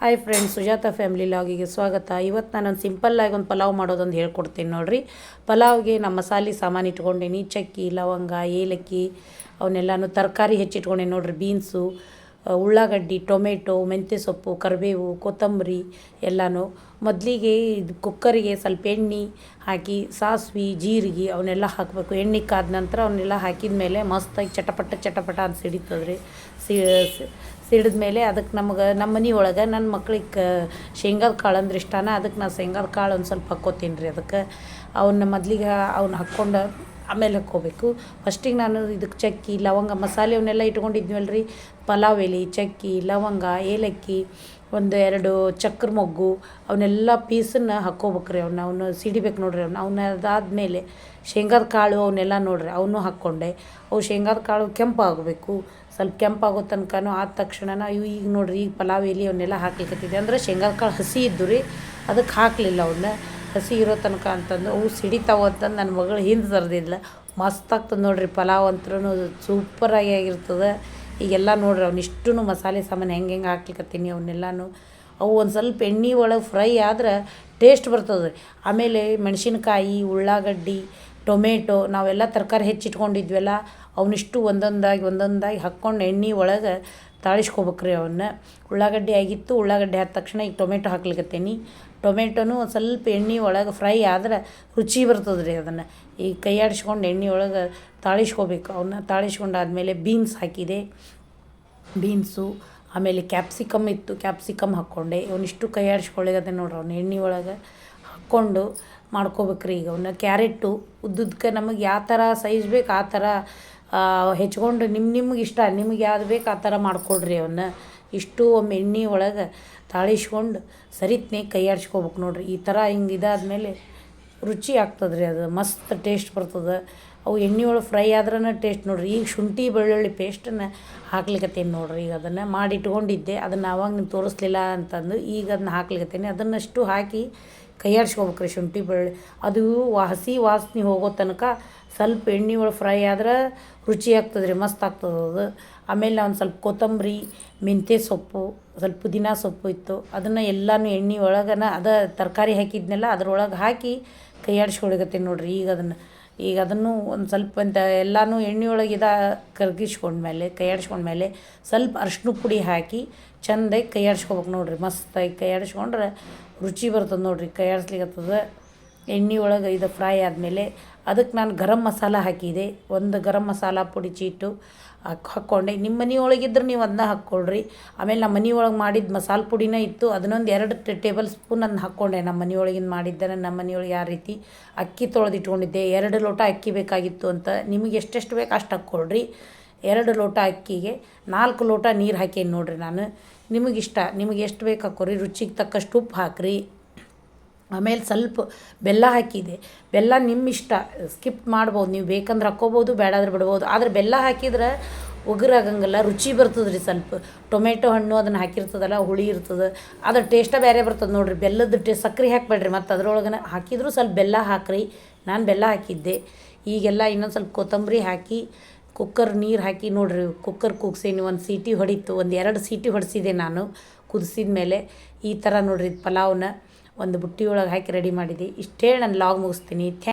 Hi friends Sujata family ಲಾಗಿಗೆ ಸ್ವಾಗತ. ಇವತ್ತು ನಾನೊಂದು ಸಿಂಪಲ್ಲಾಗಿ ಒಂದು ಪಲಾವ್ ಮಾಡೋದೊಂದು ಹೇಳ್ಕೊಡ್ತೀನಿ ನೋಡಿರಿ. ಪಲಾವ್ಗೆ ನಮ್ಮ ಮಸಾಲೆ ಸಾಮಾನು ಇಟ್ಕೊಂಡೀನಿ, ಚಕ್ಕಿ, ಲವಂಗ, ಏಲಕ್ಕಿ, ಅವನ್ನೆಲ್ಲನೂ ತರಕಾರಿ ಹೆಚ್ಚಿಟ್ಕೊಂಡೆ ನೋಡಿರಿ, ಬೀನ್ಸು ಉಳ್ಳಾಗಡ್ಡಿ, ಟೊಮೆಟೊ, ಮೆಂತ್ಯ ಸೊಪ್ಪು, ಕರಿಬೇವು, ಕೊತ್ತಂಬರಿ ಎಲ್ಲನೂ. ಮೊದಲಿಗೆ ಇದು ಕುಕ್ಕರಿಗೆ ಸ್ವಲ್ಪ ಎಣ್ಣೆ ಹಾಕಿ, ಸಾಸ್ವೆ, ಜೀರಿಗೆ ಅವನ್ನೆಲ್ಲ ಹಾಕಬೇಕು. ಎಣ್ಣೆ ಕಾದ ನಂತರ ಅವನ್ನೆಲ್ಲ ಹಾಕಿದ ಮೇಲೆ ಮಸ್ತಾಗಿ ಚಟಪಟ ಚಟಪಟ ಅಂತ ಸಿಡಿತದ್ರಿ. ರೀ ಸಿಡಿದ ಮೇಲೆ ಅದಕ್ಕೆ ನಮ್ಗೆ ನಮ್ಮ ಮನೆ ಒಳಗೆ ನನ್ನ ಮಕ್ಳಿಗೆ ಶೇಂಗಾದ ಕಾಳು ಅಂದ್ರೆ ಇಷ್ಟನ, ಅದಕ್ಕೆ ನಾನು ಶೇಂಗಾದ ಕಾಳು ಒಂದು ಸ್ವಲ್ಪ ಹಾಕ್ಕೋತೀನಿ ರೀ ಅದಕ್ಕೆ. ಅವನ್ನ ಮೊದಲಿಗೆ ಅವ್ನ ಹಾಕ್ಕೊಂಡು ಆಮೇಲೆ ಹಾಕ್ಕೋಬೇಕು. ಫಸ್ಟಿಗೆ ನಾನು ಇದಕ್ಕೆ ಚಕ್ಕಿ, ಲವಂಗ, ಮಸಾಲೆ ಅವನ್ನೆಲ್ಲ ಇಟ್ಕೊಂಡಿದ್ವಲ್ಲ ರೀ ಪಲಾವ್ ಎಲೆ, ಚಕ್ಕಿ, ಲವಂಗ, ಏಲಕ್ಕಿ ಒಂದು ಎರಡು ಚಕ್ರ ಮೊಗ್ಗು ಅವನ್ನೆಲ್ಲ ಪೀಸನ್ನ ಹಾಕ್ಕೋಬೇಕು ರೀ ಅವನ್ನ ಅವನ್ನ ಸಿಡಿಬೇಕು ನೋಡಿರಿ ಅವನ್ನ ಅವನ್ನ ಅದಾದಮೇಲೆ ಶೇಂಗಾದ ಕಾಳು ಅವನ್ನೆಲ್ಲ ನೋಡಿರಿ ಅವನ್ನೂ ಹಾಕ್ಕೊಂಡೆ. ಅವು ಶೇಂಗಾದ ಕಾಳು ಕೆಂಪಾಗಬೇಕು. ಸ್ವಲ್ಪ ಕೆಂಪಾಗೋ ತನಕನೂ ಆದ ತಕ್ಷಣ ಇವು ಈಗ ನೋಡಿರಿ, ಈಗ ಪಲಾವ್ ಎಲೆ ಅವನ್ನೆಲ್ಲ ಹಾಕ್ಲಿಕ್ಕತ್ತಿದ್ದೆ ಅಂದರೆ ಶೇಂಗಾದ ಕಾಳು ಹಸಿ ಇದ್ದು ರೀ ಅದಕ್ಕೆ ಹಾಕಲಿಲ್ಲ ಅವನ್ನ ಹಸಿ ಇರೋ ತನಕ ಅಂತಂದು ಅವು ಸಿಡಿತಾವ ಅಂತಂದು ನನ್ನ ಮಗಳು ಹಿಂದೆ ತರದಿಲ್ಲ ಮಸ್ತ್ ಆಗ್ತದೆ ನೋಡಿರಿ ಪಲಾವ್ ಅಂತ ಸೂಪರಾಗಿ ಆಗಿರ್ತದೆ. ಈಗೆಲ್ಲ ನೋಡ್ರಿ ಅವನಿಷ್ಟು ಮಸಾಲೆ ಸಾಮಾನು ಹೆಂಗೆ ಹೆಂಗೆ ಹಾಕ್ಲಿಕ್ಕತ್ತೀನಿ ಅವನ್ನೆಲ್ಲನೂ ಅವು ಒಂದು ಸ್ವಲ್ಪ ಎಣ್ಣೆ ಒಳಗೆ ಫ್ರೈ ಆದ್ರೆ ಟೇಸ್ಟ್ ಬರ್ತದೆ ರೀ ಆಮೇಲೆ ಮೆಣಸಿನ್ಕಾಯಿ, ಉಳ್ಳಾಗಡ್ಡಿ, ಟೊಮೆಟೊ ನಾವೆಲ್ಲ ತರಕಾರಿ ಹೆಚ್ಚಿಟ್ಕೊಂಡಿದ್ವಲ್ಲ ಅವನಿಷ್ಟು ಒಂದೊಂದಾಗಿ ಒಂದೊಂದಾಗಿ ಹಾಕ್ಕೊಂಡು ಎಣ್ಣೆ ಒಳಗೆ ತಾಳಿಸ್ಕೊಬೇಕ್ರಿ ಅವನ್ನ ಉಳ್ಳಾಗಡ್ಡಿ ಆಗಿತ್ತು, ಉಳ್ಳಾಗಡ್ಡಿ ಆದ ತಕ್ಷಣ ಈಗ ಟೊಮೆಟೊ ಹಾಕ್ಲಿಕತ್ತೀನಿ. ಟೊಮೆಟೊನು ಒಂದು ಸ್ವಲ್ಪ ಎಣ್ಣೆ ಒಳಗೆ ಫ್ರೈ ಆದ್ರೆ ರುಚಿ ಬರ್ತದೆ ರೀ ಅದನ್ನು. ಈ ಕೈಯಾಡಿಸ್ಕೊಂಡು ಎಣ್ಣೆ ಒಳಗೆ ತಾಳಿಸ್ಕೋಬೇಕು. ಅವನ್ನ ತಾಳಿಸ್ಕೊಂಡಾದಮೇಲೆ ಬೀನ್ಸ್ ಹಾಕಿದೆ. ಬೀನ್ಸು ಆಮೇಲೆ ಕ್ಯಾಪ್ಸಿಕಮ್ ಇತ್ತು. ಕ್ಯಾಪ್ಸಿಕಮ್ ಹಾಕ್ಕೊಂಡೆ. ಇವನಿಷ್ಟು ಕೈಯಾಡಿಸ್ಕೊಳ್ಳಿ ಆಡಿಸ್ಕೊಳ್ಳಿಗದೆ ನೋಡ್ರಿ ಅವ್ನ. ಎಣ್ಣೆ ಒಳಗೆ ಹಾಕ್ಕೊಂಡು ಮಾಡ್ಕೋಬೇಕ್ರಿ ಈಗ ಅವನ್ನ ಕ್ಯಾರೆಟು ಉದ್ದುದ್ದಕ್ಕೆ ನಮಗೆ ಯಾವ ಥರ ಸೈಜ್ ಬೇಕು ಆ ಥರ ಹೆಚ್ಕೊಂಡು ನಿಮ್ಮ ನಿಮ್ಗೆ ಇಷ್ಟ. ನಿಮ್ಗೆ ಯಾವ್ದು ಬೇಕು ಆ ಥರ ಮಾಡ್ಕೊಳ್ರಿ ಅವನ್ನ ಇಷ್ಟು ಒಮ್ಮೆ ಎಣ್ಣೆ ಒಳಗೆ ತಾಳಿಸ್ಕೊಂಡು ಸರಿತ್ನೆ ಕೈ ಆಡಿಸ್ಕೋಬೇಕು ನೋಡ್ರಿ. ಈ ಥರ ಹಿಂಗೆ ಇದಾದ್ಮೇಲೆ ರುಚಿ ಆಗ್ತದೆ ಅದು. ಮಸ್ತ್ ಟೇಸ್ಟ್ ಬರ್ತದೆ. ಅವು ಎಣ್ಣೆ ಒಳಗೆ ಫ್ರೈ ಆದ್ರೂ ಟೇಸ್ಟ್ ನೋಡಿರಿ. ಈಗ ಶುಂಠಿ, ಬೆಳ್ಳುಳ್ಳಿ ಪೇಸ್ಟನ್ನು ಹಾಕ್ಲಿಕತ್ತೀನಿ ನೋಡಿರಿ. ಈಗ ಅದನ್ನು ಮಾಡಿಟ್ಕೊಂಡಿದ್ದೆ. ಅದನ್ನು ಅವಾಗ ನೀವು ತೋರಿಸ್ಲಿಲ್ಲ ಅಂತಂದು ಈಗ ಅದನ್ನ ಹಾಕ್ಲಿಕತ್ತೀನಿ. ಅದನ್ನಷ್ಟು ಹಾಕಿ ಕೈ ಆಡಿಸ್ಕೋಬೇಕು ರೀ ಶುಂಠಿ, ಬೆಳ್ಳುಳ್ಳಿ. ಅದು ಹಸಿ ವಾಸನೆ ಹೋಗೋ ತನಕ ಸ್ವಲ್ಪ ಎಣ್ಣೆ ಒಳಗೆ ಫ್ರೈ ಆದ್ರೆ ರುಚಿ ಆಗ್ತದೆ ರೀ ಮಸ್ತ್ ಆಗ್ತದೆ ಅದು. ಆಮೇಲೆ ಒಂದು ಸ್ವಲ್ಪ ಕೊತ್ತಂಬರಿ, ಮೆಂತ್ಯ ಸೊಪ್ಪು, ಸ್ವಲ್ಪ ಪುದೀನ ಸೊಪ್ಪು ಇತ್ತು. ಅದನ್ನು ಎಲ್ಲನೂ ಎಣ್ಣೆ ಒಳಗನ ಅದ ತರಕಾರಿ ಹಾಕಿದ್ನೆಲ್ಲ ಅದ್ರೊಳಗೆ ಹಾಕಿ ಕೈ ನೋಡ್ರಿ ನೋಡಿರಿ. ಈಗ ಅದನ್ನು ಈಗ ಅದನ್ನು ಒಂದು ಸ್ವಲ್ಪ ಅಂತ ಎಲ್ಲನೂ ಎಣ್ಣೆ ಒಳಗೆ ಇದು ಕರ್ಗಿಸ್ಕೊಂಡ್ಮೇಲೆ ಕೈಯಾಡಿಸ್ಕೊಂಡ್ಮೇಲೆ ಸ್ವಲ್ಪ ಅರ್ಶಿನ ಪುಡಿ ಹಾಕಿ ಚಂದಾಗಿ ಕೈ ಆಡಿಸ್ಕೋಬೇಕು ನೋಡಿರಿ. ಮಸ್ತಾಗಿ ಕೈಯಾಡಿಸ್ಕೊಂಡ್ರೆ ರುಚಿ ಬರ್ತದೆ ನೋಡಿರಿ. ಕೈ ಆಡಿಸ್ಲಿಕ್ಕತ್ತದ ಎಣ್ಣೆ ಒಳಗೆ ಇದು ಫ್ರೈ ಆದಮೇಲೆ ಅದಕ್ಕೆ ನಾನು ಗರಂ ಮಸಾಲ ಹಾಕಿದೆ. ಒಂದು ಗರಂ ಮಸಾಲ ಪುಡಿ ಚೀಟು ಹಾಕಿ ಹಾಕ್ಕೊಂಡೆ ನಿಮ್ಮ ಮನೆಯೊಳಗಿದ್ರೆ ನೀವು ಅದನ್ನ ಹಾಕ್ಕೊಳ್ರಿ ಆಮೇಲೆ ನಮ್ಮ ಮನೆಯೊಳಗೆ ಮಾಡಿದ ಮಸಾಲೆ ಪುಡಿನೇ ಇತ್ತು, ಅದನ್ನೊಂದು ಎರಡು ಟೇಬಲ್ ಸ್ಪೂನ್ ಅದನ್ನ ಹಾಕ್ಕೊಂಡೆ ನಮ್ಮ ಮನೆಯೊಳಗಿಂದ ಮಾಡಿದ್ದೆ ನಮ್ಮ ಮನೆಯೊಳಗೆ ಯಾವ ರೀತಿ ಅಕ್ಕಿ ತೊಳೆದಿಟ್ಕೊಂಡಿದ್ದೆ. ಎರಡು ಲೋಟ ಅಕ್ಕಿ ಬೇಕಾಗಿತ್ತು ಅಂತ. ನಿಮಗೆ ಎಷ್ಟೆಷ್ಟು ಬೇಕು ಅಷ್ಟು ಹಾಕ್ಕೊಳ್ರಿ ಎರಡು ಲೋಟ ಅಕ್ಕಿಗೆ ನಾಲ್ಕು ಲೋಟ ನೀರು ಹಾಕೇನಿ ನೋಡಿರಿ ನಾನು. ನಿಮಗಿಷ್ಟ ನಿಮಗೆ ಎಷ್ಟು ಬೇಕು ಹಾಕೋರಿ? ರುಚಿಗೆ ತಕ್ಕಷ್ಟು ಉಪ್ಪು ಹಾಕಿರಿ. ಆಮೇಲೆ ಸ್ವಲ್ಪ ಬೆಲ್ಲ ಹಾಕಿದೆ. ಬೆಲ್ಲ ನಿಮ್ಮ ಇಷ್ಟ ಸ್ಕಿಪ್ ಮಾಡ್ಬೋದು. ನೀವು ಬೇಕಂದ್ರೆ ಹಾಕ್ಕೋಬೋದು ಬೇಡಾದ್ರೆ ಬಿಡ್ಬೋದು. ಆದರೆ ಬೆಲ್ಲ ಹಾಕಿದ್ರೆ ಉಗುರಾಗಂಗಿಲ್ಲ, ರುಚಿ ಬರ್ತದೆ ರೀ ಸ್ವಲ್ಪ. ಟೊಮೆಟೊ ಹಣ್ಣು ಅದನ್ನು ಹಾಕಿರ್ತದಲ್ಲ, ಹುಳಿ ಇರ್ತದೆ. ಅದ್ರ ಟೇಸ್ಟ ಬೇರೆ ಬರ್ತದೆ ನೋಡಿರಿ. ಬೆಲ್ಲದ ಟೇ ಸಕ್ಕರೆ ಹಾಕಬೇಡ್ರಿ. ಮತ್ತು ಅದ್ರೊಳಗನ ಹಾಕಿದರೂ ಸ್ವಲ್ಪ ಬೆಲ್ಲ ಹಾಕಿರಿ. ನಾನು ಬೆಲ್ಲ ಹಾಕಿದ್ದೆ. ಈಗೆಲ್ಲ ಇನ್ನೊಂದು ಸ್ವಲ್ಪ ಕೊತ್ತಂಬರಿ ಹಾಕಿ, ಕುಕ್ಕರ್ ನೀರು ಹಾಕಿ ನೋಡಿರಿ. ಕುಕ್ಕರ್ ಕೂಗ್ಸೀನಿ ಒಂದು ಸೀಟಿ ಹೊಡಿತು ಒಂದು ಎರಡು ಸೀಟಿ ಹೊಡೆಸಿದೆ ನಾನು. ಕುದಿಸಿದ ಮೇಲೆ ಈ ಥರ ನೋಡಿರಿ ಪಲಾವ್ನ. ಒಂದು ಬುಟ್ಟಿ ಒಳಗೆ ಹಾಕಿ ರೆಡಿ ಮಾಡಿದೆ ಇಷ್ಟೇ ನಾನು ಲಾಗ್ ಮುಗಿಸ್ತೀನಿ. ಥ್ಯಾಂಕ್